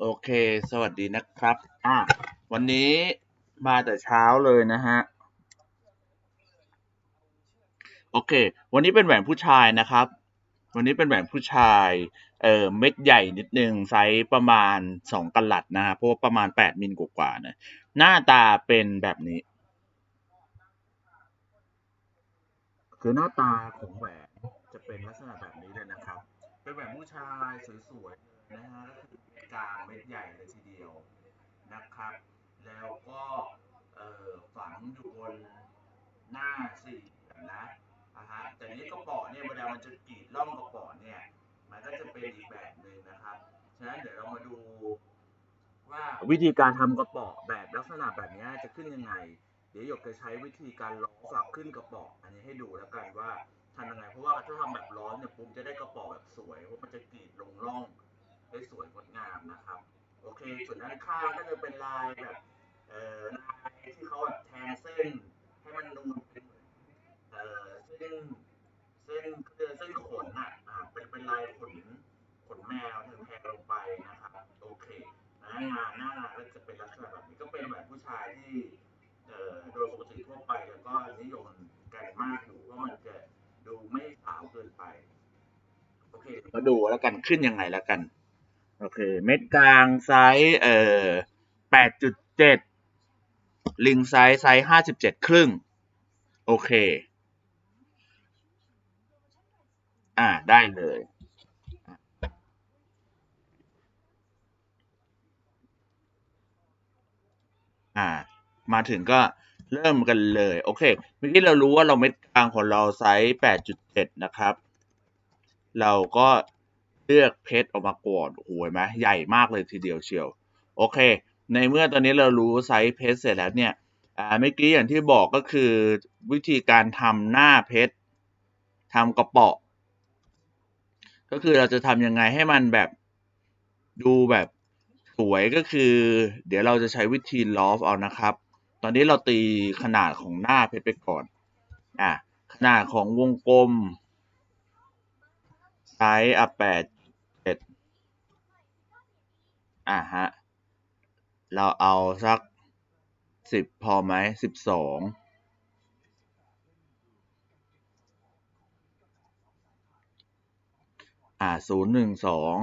โอเค สวัสดีนะครับ อะ วันนี้มาแต่เช้าเลยนะฮะ โอเค วันนี้เป็นแหวนผู้ชายนะครับ วันนี้เป็นแหวนผู้ชาย เอ่อ เม็ดใหญ่นิดนึง ไซส์ประมาณสองกัลัดนะฮะ เพราะว่าประมาณแปดมิลกว่าๆนะ หน้าตาเป็นแบบนี้ คือหน้าตาของแหวนจะเป็นลักษณะแบบนี้เลยนะครับ เป็นแหวนผู้ชายสวยๆนะฮะ กลางเม็ดใหญ่เลยทีเดียวนะครับ แล้วก็ฝังอยู่บนหน้าสี่นะอะฮะแต่นี้กระป๋อเนี่ยเวลามันจะกรีดร่องกระป๋อเนี่ยมันก็จะเป็นอีกแบบหนึ่งนะครับ ฉะนั้นเดี๋ยวเรามาดูว่าวิธีการทำกระป๋อแบบลักษณะแบบนี้จะขึ้นยังไง เดี๋ยวหยกจะใช้วิธีการล้อฝักขึ้นกระป๋ออันนี้ให้ดูแล้วกันว่าทำยังไงเพราะว่าถ้าทำแบบล้อนเนี่ยปุ๊บจะได้กระป๋อแบบสวยเพราะมันจะกรีดลงร่อง ได้สวยงดงามนะครับ โอเคส่วนด้านข้างก็จะเป็นลายแบบเอ่อลายที่เขาแบบแทงเส้นให้มันนูเป็นเหมือนเอ่อเส้นเส้นเส้นเส้นขนอะอ่าเป็นเป็นลายขนขนแมวแทงลงไปนะครับโอเคนะงานหน้าก็จะเป็นลักษณะแบบนี้ก็เป็นแบบผู้ชายที่เอ่อโดยปกติทั่วไปแล้วก็นิยมกันมากอยู่ว่ามันจะดูไม่ขาวเกินไป โอเคมาดูแล้วกันขึ้นยังไงแล้วกัน โอเค เม็ดกลางไซส์เอ่อแปดจุดเจ็ดลิงไซส์ไซส์ห้าสิบเจ็ดครึ่ง โอเค อ่า ได้เลย อ่า มาถึงก็เริ่มกันเลย โอเค เมื่อกี้เรารู้ว่าเราเม็ดกลางของเราไซส์แปดจุดเจ็ดนะครับ เราก็ เลือกเพชรออกมาก่อนโอ้โหไหมใหญ่มากเลยทีเดียวเชียว โอเค ในเมื่อตอนนี้เรารู้ไซส์เพชรเสร็จแล้วเนี่ยอ่าเมื่อกี้อย่างที่บอกก็คือวิธีการทำหน้าเพชรทำกระเป๋อก็คือเราจะทำยังไงให้มันแบบดูแบบสวยก็คือ เดี๋ยวเราจะใช้วิธีลอฟเอานะครับ ตอนนี้เราตีขนาดของหน้าเพชรไปก่อนอะขนาดของวงกลมไซส์อะแปด อะฮะ เราเอาสักสิบพอไหมสิบสองอ่าศูนย์หนึ่งสอง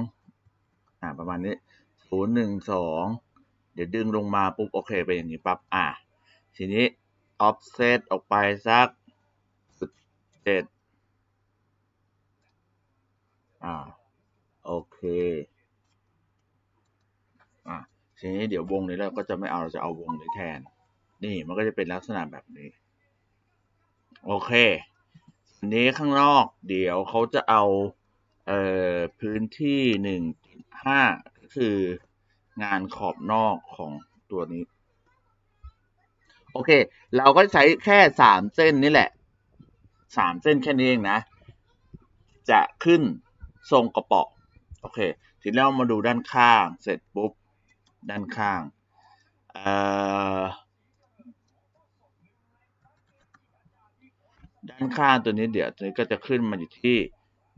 อ่าประมาณนี้ศูนย์หนึ่งสองเดี๋ยวดึงลงมาปุ๊บ โอเคเป็นอย่างนี้ปั๊บอ่าทีนี้ offset ออกไปสักสิบเจ็ดอ่า โอเค ทีนี้เดี๋ยววงนี้เราก็จะไม่เอาเราจะเอาวงนี้แทน นี่มันก็จะเป็นลักษณะแบบนี้ โอเคอันนี้ข้างนอก เดี๋ยวเขาจะเอาเอ่อพื้นที่หนึ่งห้าก็คืองานขอบนอกของตัวนี้ โอเค เราก็ใช้แค่สามเส้นนี่แหละสามเส้นแค่นี้เองนะ จะขึ้นทรงกระเป๋อโอเค ทีนี้เรามาดูด้านข้างเสร็จปุ๊บ ด้านข้างด้านข้างตัวนี้เดี๋ยวตัวนี้ก็จะขึ้นมาอยู่ที่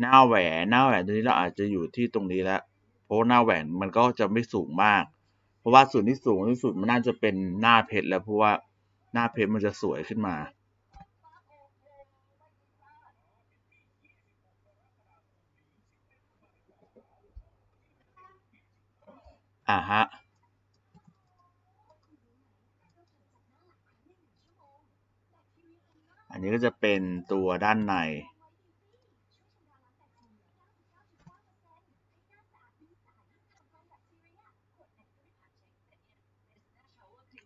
หน้าแหวนหน้าแหวนตัวนี้เราอาจจะอยู่ที่ตรงนี้แล้วเพราะหน้าแหวนมันก็จะไม่สูงมาก เพราะว่าส่วนที่สูงที่สุดมันน่าจะเป็นหน้าเพชรแล้วเพราะว่าหน้าเพชรมันจะสวยขึ้นมาอ่าฮะ อันนี้ก็จะเป็นตัวด้านใน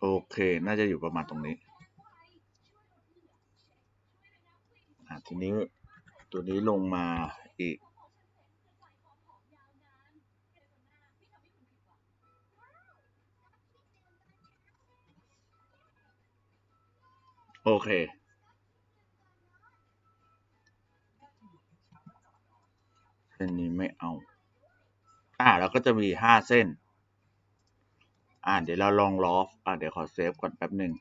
โอเค น่าจะอยู่ประมาณตรงนี้อะทีนี้ตัวนี้ลงมาอีก โอเค ก็จะมีห้าเส้น อ่าเดี๋ยวเราลองลอฟอ่าเดี๋ยวขอเซฟก่อนแป๊บหนึ่ง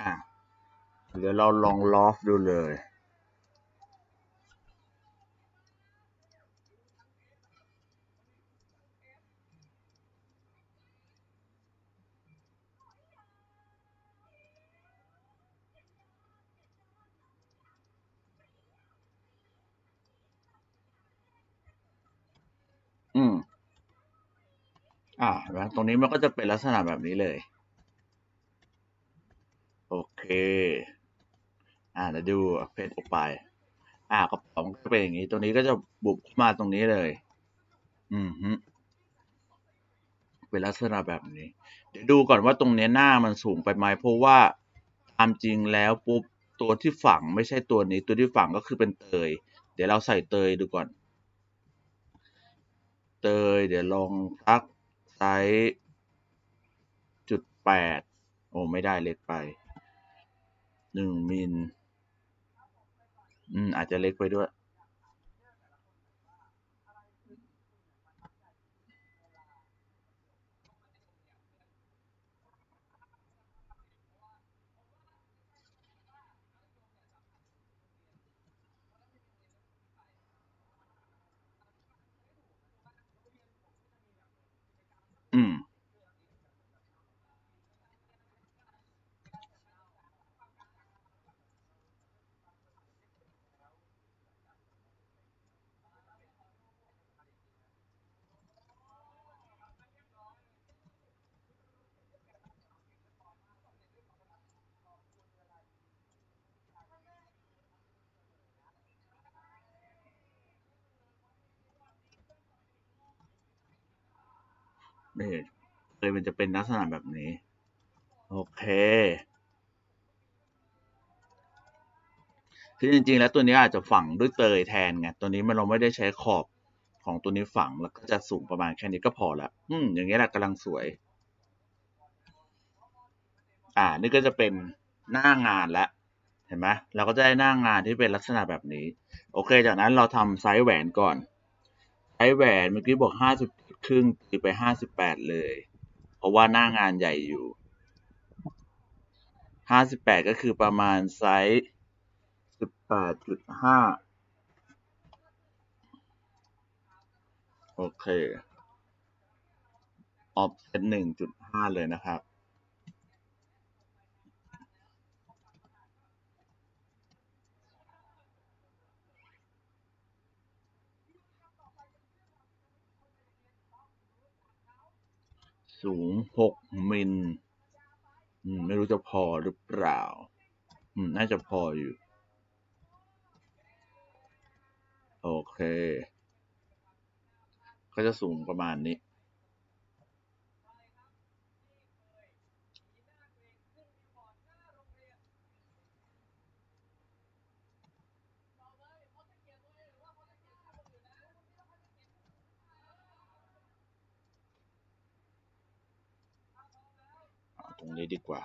อ่าเดี๋ยวเราลองลอฟดูเลย อ่าเห็นไหมตรงนี้มันก็จะเป็นลักษณะแบบนี้เลย โอเค อ่าเดี๋ยวดูเพจออกไป อ่ากระเป๋ามันก็เป็นอย่างนี้ ตัวนี้ก็จะบุบมาตรงนี้เลย อืมฮึเป็นลักษณะแบบนี้ เดี๋ยวดูก่อนว่าตรงนี้หน้ามันสูงไปไหมเพราะว่าตามจริงแล้วปุ๊บตัวที่ฝังไม่ใช่ตัวนี้ ตัวที่ฝังก็คือเป็นเตย เดี๋ยวเราใส่เตยดูก่อน เตย เดี๋ยวลองทัก ไซส์จุดแปดโอ้ไม่ได้เล็กไปหนึ่งมิลอืมอาจจะเล็กไปด้วย อืม นี่เลยมันจะเป็นลักษณะแบบนี้ โอเค คือจริงๆ แล้วตัวนี้อาจจะฝังด้วยเตยแทนไง ตัวนี้มันเราไม่ได้ใช้ขอบของตัวนี้ฝังแล้วก็จะสูงประมาณแค่นี้ก็พอละ อืม อย่างเงี้ยแหละกำลังสวย อ่า นี่ก็จะเป็นหน้างานแล้วเห็นไหมเราก็จะได้หน้างานที่เป็นลักษณะแบบนี้ โอเค จากนั้นเราทำไซส์แหวนก่อน ไซส์แหวนเมื่อกี้บอกห้าสิบ ครึ่งตีไปห้าสิบแปดเลย เพราะว่าหน้างานใหญ่อยู่ห้าสิบแปดก็คือประมาณไซส์สิบแปดจุดห้าโอเค ออฟเซตหนึ่งจุดห้าเลยนะครับ สูงหกมิลอืมไม่รู้จะพอหรือเปล่าอืมน่าจะพออยู่ โอเค ก็จะสูงประมาณนี้ ตรงนี้ดีกว่า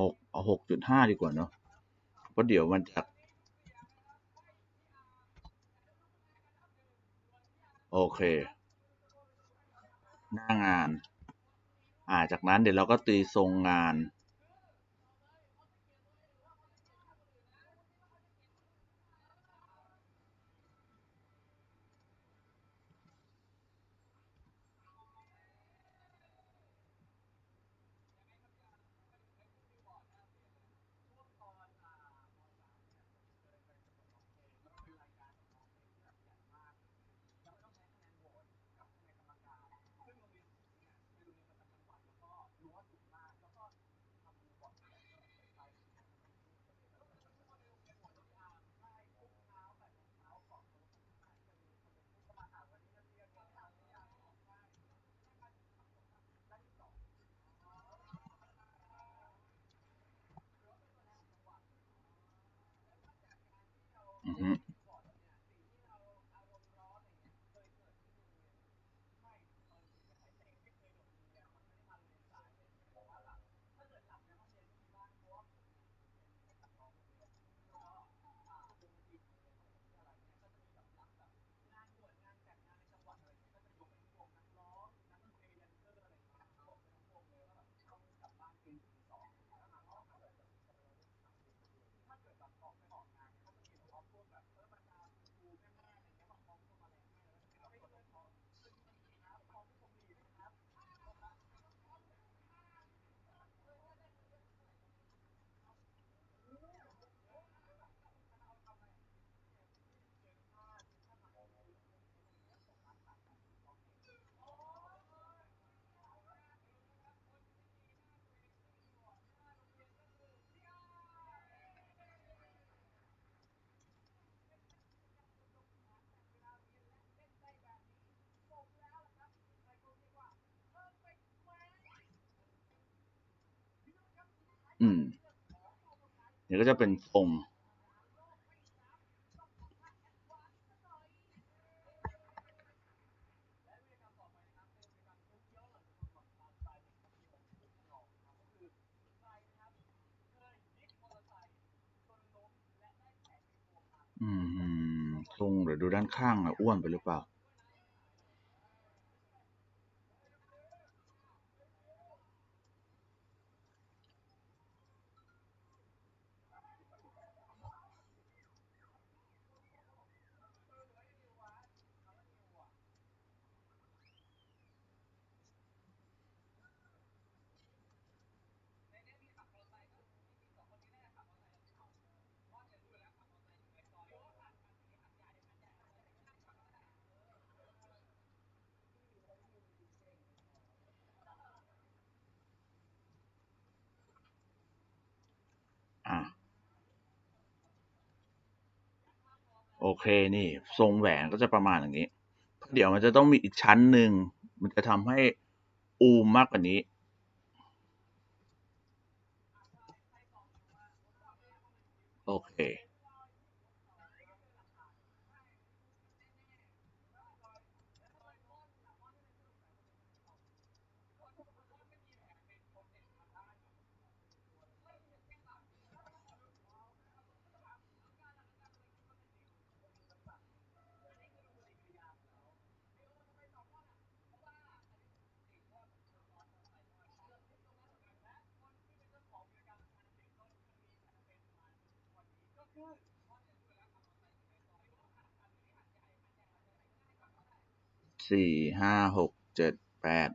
หกเอาหกจุดห้าดีกว่าเนาะเพราะเดี๋ยวมันจะ โอเค หน้างาน อ่า จากนั้นเดี๋ยวเราก็ตีทรงงาน อืมนี่ก็จะเป็นทรงอืมทรงเดี๋ยวดูด้านข้างอะอ้วนไปหรือเปล่า โอเคนี่ ทรงแหวนก็จะประมาณอย่างนี้ เดี๋ยวมันจะต้องมีอีกชั้นหนึ่ง มันจะทำให้อูมมากกว่านี้ โอเค สี่ห้าหกเจ็ดแปด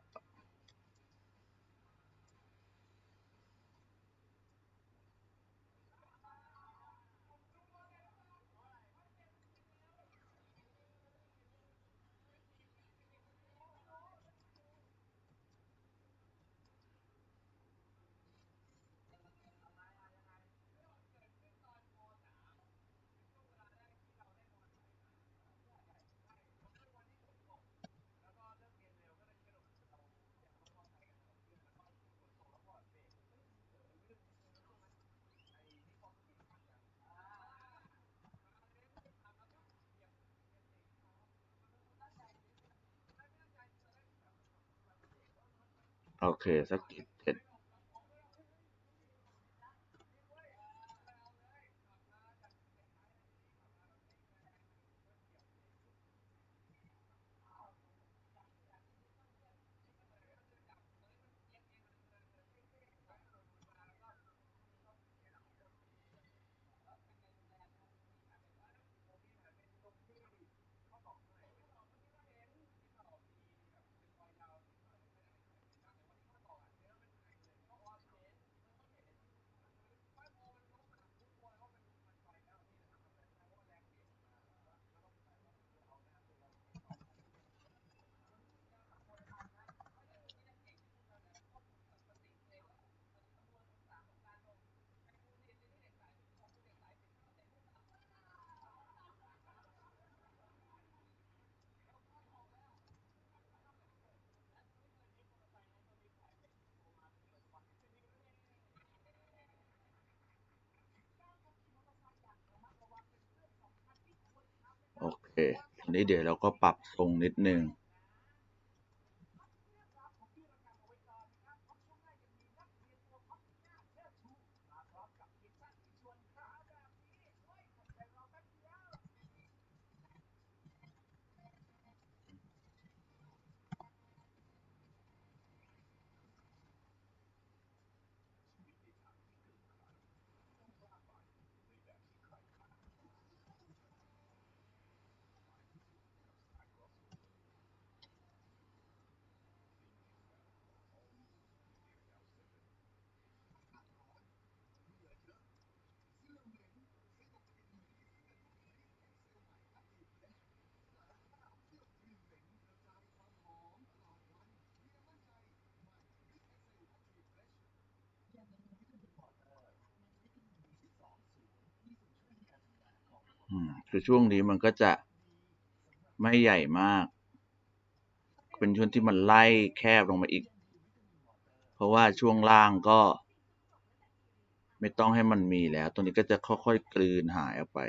โอเค สักเจ็ด โอเคทีนี้เดี๋ยวเราก็ปรับทรงนิดนึง คือช่วงนี้มันก็จะไม่ใหญ่มาก เป็นช่วงที่มันไล่แคบลงมาอีก เพราะว่าช่วงล่างก็ ไม่ต้องให้มันมีแล้ว ตัวนี้ก็จะค่อยๆกลืนหายออกไป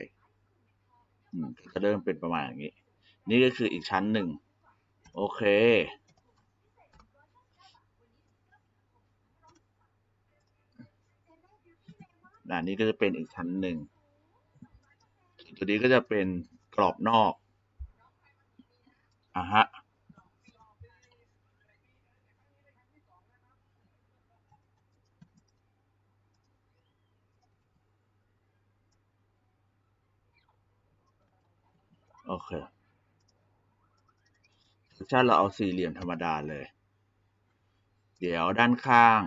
ก็จะเริ่มเป็นประมาณอย่างนี้ นี่ก็คืออีกชั้นหนึ่ง โอเคอ่านี่ก็จะเป็นอีกชั้นหนึ่ง ตัวนี้ก็จะเป็นกรอบนอกอะฮะโอเคถ้าเราเอาสี่เหลี่ยมธรรมดาเลย เดี๋ยวด้านข้าง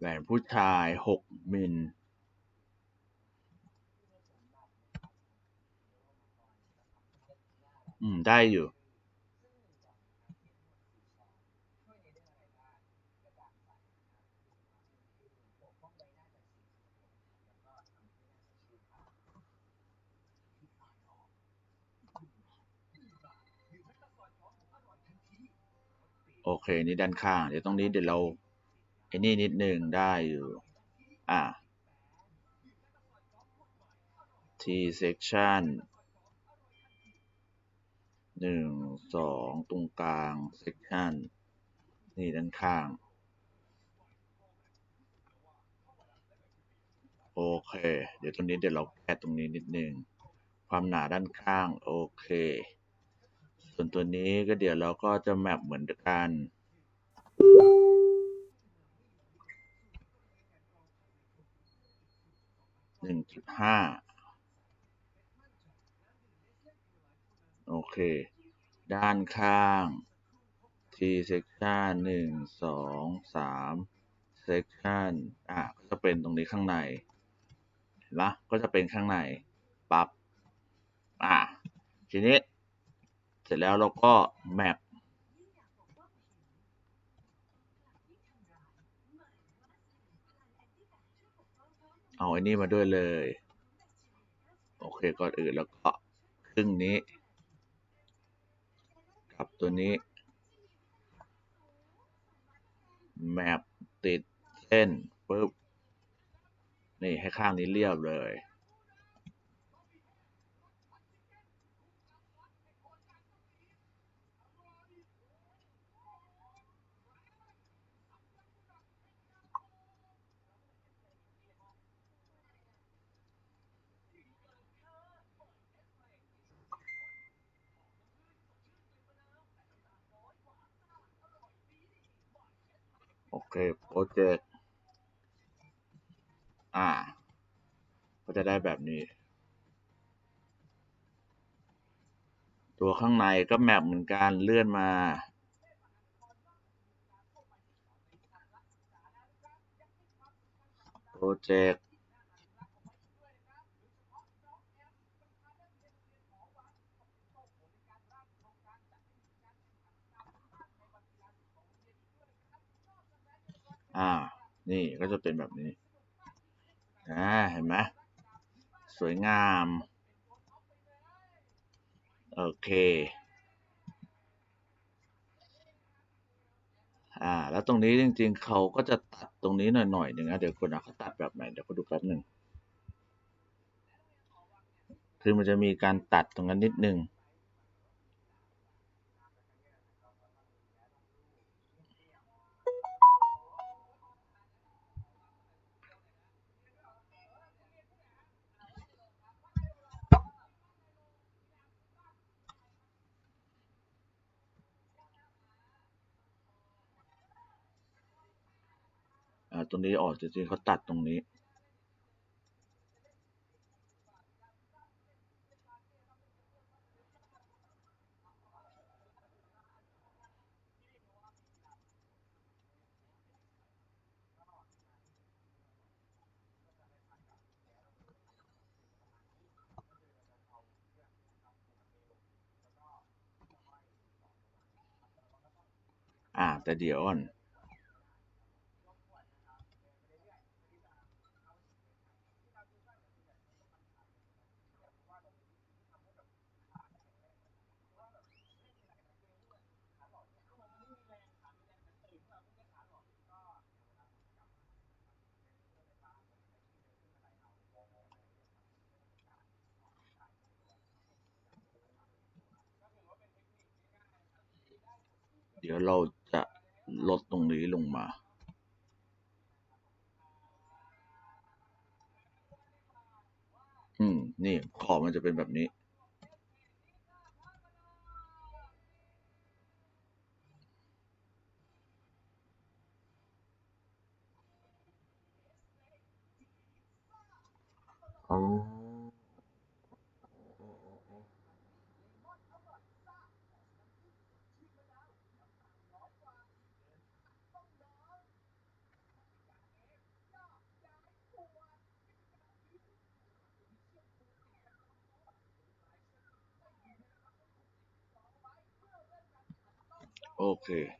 แหวนผู้ชายหกมิลอืม ได้อยู่ โอเค นี่ด้านข้าง เดี๋ยวตรงนี้เดี๋ยวเรา ไอ้นี่นิดนึงได้อยู่ อ่า T section หนึ่งสองตรงกลาง section นี่ด้านข้าง โอเค เดี๋ยวตรงนี้เดี๋ยวเราแก้ตรงนี้นิดนึง ความหนาด้านข้าง โอเค ส่วนตัวนี้ก็เดี๋ยวเราก็จะแมปเหมือนกัน หนึ่งจุดห้าโอเค ด้านข้าง T section หนึ่งสองสาม section อะก็จะเป็นตรงนี้ข้างในเห็นปะก็จะเป็นข้างในปับ๊บอะทีนี้ เสร็จแล้วเราก็แเอาไอ้นี่มาด้วยเลย โอเค ก่อนอื่นแล้วก็ครึ่งนี้ กับตัวนี้ แมปติดเส้นปุ๊บ นี่ให้ข้างนี้เรียบเลย โอเคโปรเจกต์อ่า ก็จะได้แบบนี้ ตัวข้างในก็แมปเหมือนกันเลื่อนมา โปรเจกต์ อ่า นี่ก็จะเป็นแบบนี้อ่าเห็นไหมสวยงาม โอเค อ่า แล้วตรงนี้จริง ๆ เขาก็จะตัดตรงนี้หน่อยๆหนึ่งนะ เดี๋ยวคนนะเขาตัดแบบไหน เดี๋ยวเขาดูแป๊บหนึ่ง คือมันจะมีการตัดตรงนั้นนิดนึง ตรงนี้ออกจริงๆเขาตัดตรงนี้ อ่า แต่เดี๋ยวก่อน เดี๋ยวเราจะลดตรงนี้ลงมาอืม นี่ขอบมันจะเป็นแบบนี้ อ๋อ โ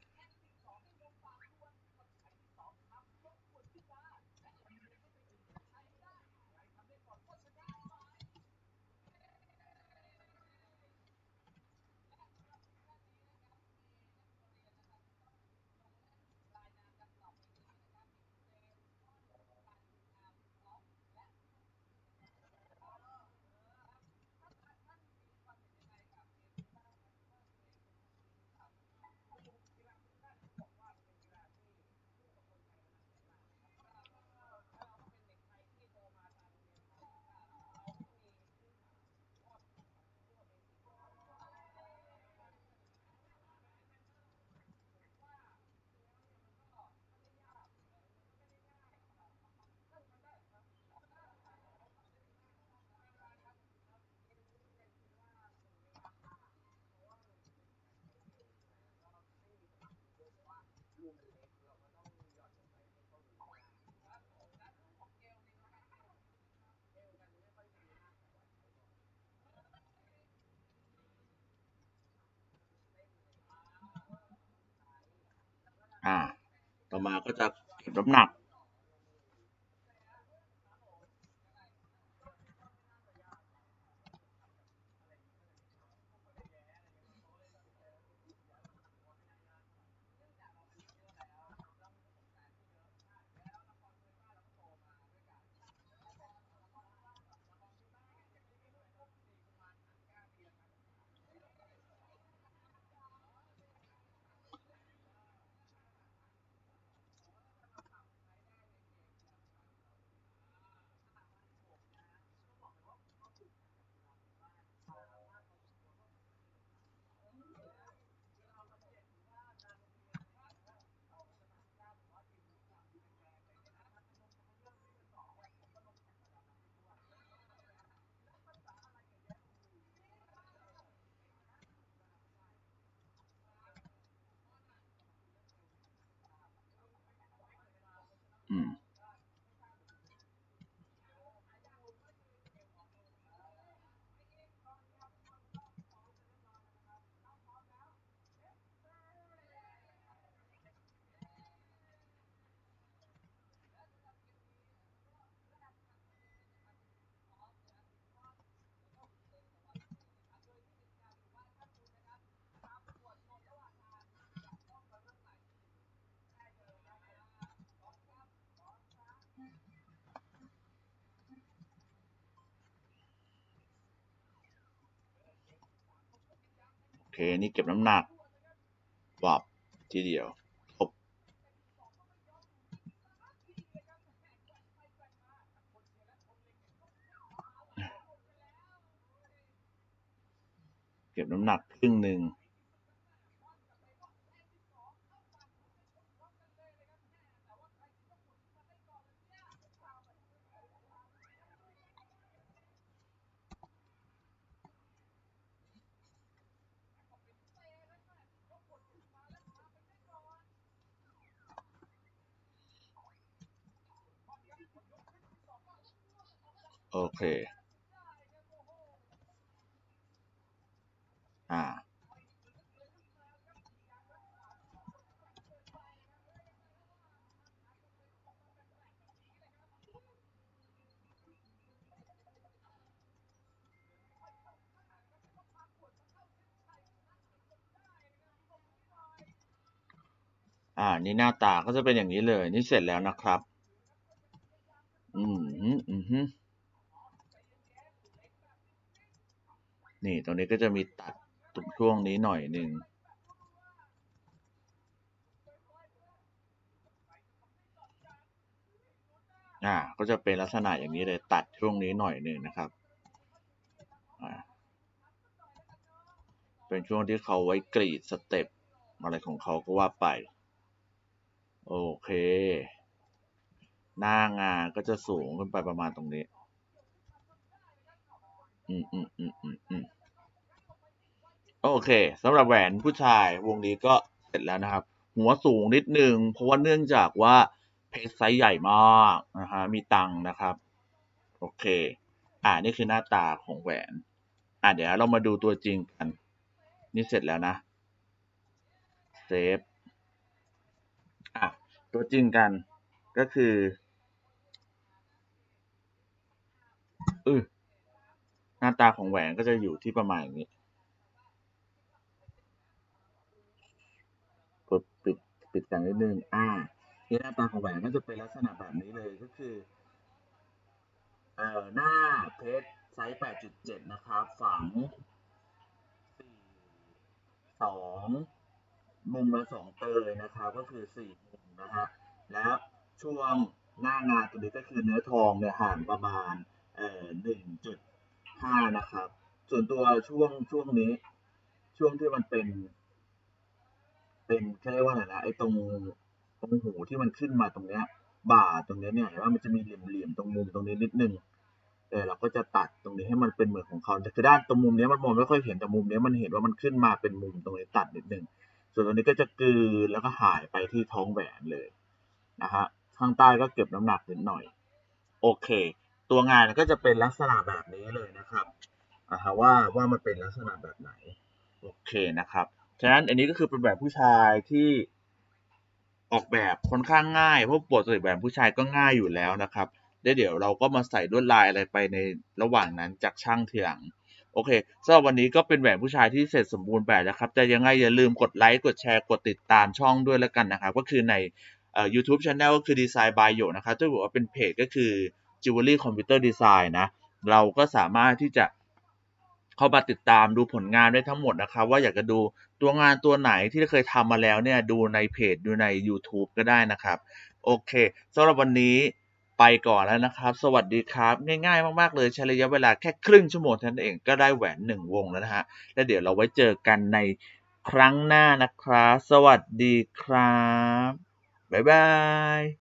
อ่า ต่อมาก็จะเก็บน้ำหนัก อื นี่เก็บน้ำหนักวับทีเดียวจบเก็บน้ำหนักครึ่งหนึ่ง โอเคอ่าอ่า นี่หน้าตาก็จะเป็นอย่างนี้เลย นี่เสร็จแล้วนะครับ อืมฮึอืม นี่ตรงนี้ก็จะมีตัดตรงช่วงนี้หน่อยหนึ่งอ่าก็จะเป็นลักษณะอย่างนี้เลยตัดช่วงนี้หน่อยหนึ่งนะครับอ่าเป็นช่วงที่เขาไว้กรีดสเต็ปอะไรของเขาก็ว่าไป โอเค หน้างานก็จะสูงขึ้นไปประมาณตรงนี้ อืมอืมอืมอืมอืมโอเคสำหรับแหวนผู้ชายวงนี้ก็เสร็จแล้วนะครับ หัวสูงนิดนึง เพราะว่าเนื่องจากว่าเพชรไซส์ใหญ่มากนะฮะมีตังนะครับ โอเค อ่านี่คือหน้าตาของแหวน อ่าเดี๋ยวเรามาดูตัวจริงกัน นี่เสร็จแล้วนะเซฟอะตัวจริงกันก็คืออือ หน้าตาของแหวนก็จะอยู่ที่ประมาณอย่างนี้กดปิดปิดกันนิดนึงอ่าที่หน้าตาของแหวนก็จะเป็นลักษณะแบบนี้เลยก็คือเอ่อหน้าเพชรไซส์ 8.7 นะครับ ฝัง 4 2 มุมละ2เตยนะครับ ก็คือ 4 มุมนะฮะ แล้วช่วงหน้างานตัวนี้ก็คือเนื้อทองเนี่ยห่างประมาณเอ่อ 1.5นะครับ ส่วนตัวช่วงช่วงนี้ ช่วงที่มันเป็น เป็นเขาเรียกว่าอะไรนะไอ้ตรงตรงหูที่มันขึ้นมาตรงเนี้ย บ่าตรงเนี้ยเนี่ยเห็นว่ามันจะมีเหลี่ยมๆตรงมุมตรงนี้นิดนึงเออเราก็จะตัดตรงนี้ให้มันเป็นเหมือนของเขาแต่คือด้านตรงมุมนี้มันมองไม่ค่อยเห็นแต่มุมนี้มันเห็นว่ามันขึ้นมาเป็นมุมตรงนี้ตัดนิดนึงส่วนตรงนี้ก็จะกลืนแล้วก็หายไปที่ท้องแหวนเลยนะฮะข้างใต้ก็เก็บน้ำหนักนิดหน่อย โอเค ตัวงานก็จะเป็นลักษณะแบบนี้เลยนะครับอ่าฮะว่าว่ามันเป็นลักษณะแบบไหน โอเคนะครับ ฉะนั้นอันนี้ก็คือเป็นแบบผู้ชายที่ออกแบบค่อนข้างง่าย เพราะปกติแบบผู้ชายก็ง่ายอยู่แล้วนะครับเดี๋ยวเราก็มาใส่ลวดลายอะไรไปในระหว่างนั้นจากช่างเทียงโอเคสำหรับวันนี้ก็เป็นแหวนผู้ชายที่เสร็จสมบูรณ์แบบแล้วครับแต่ยังไงอย่าลืมกดไลค์กดแชร์กดติดตามช่องด้วยแล้วกันนะครับ ก็คือในเอ่อ YouTube Channel ก็คือ Design by โยนะครับถ้าบอกว่าเป็นเพจก็คือ Jewelry Computer Design นะ เราก็สามารถที่จะเข้ามาติดตามดูผลงานได้ทั้งหมดนะครับ ว่าอยากจะดูตัวงานตัวไหนที่เคยทำมาแล้วเนี่ย ดูในเพจ ดูใน YouTube ก็ได้นะครับ โอเคสำหรับวันนี้ไปก่อนแล้วนะครับ สวัสดีครับ ง่ายๆ มาก ๆ เลยใช้ระยะเวลาแค่ครึ่งชั่วโมงเท่านั้นเองก็ได้แหวนหนึ่งวงแล้วนะฮะ แล้วเดี๋ยวเราไว้เจอกันในครั้งหน้านะครับ สวัสดีครับ บ๊ายบาย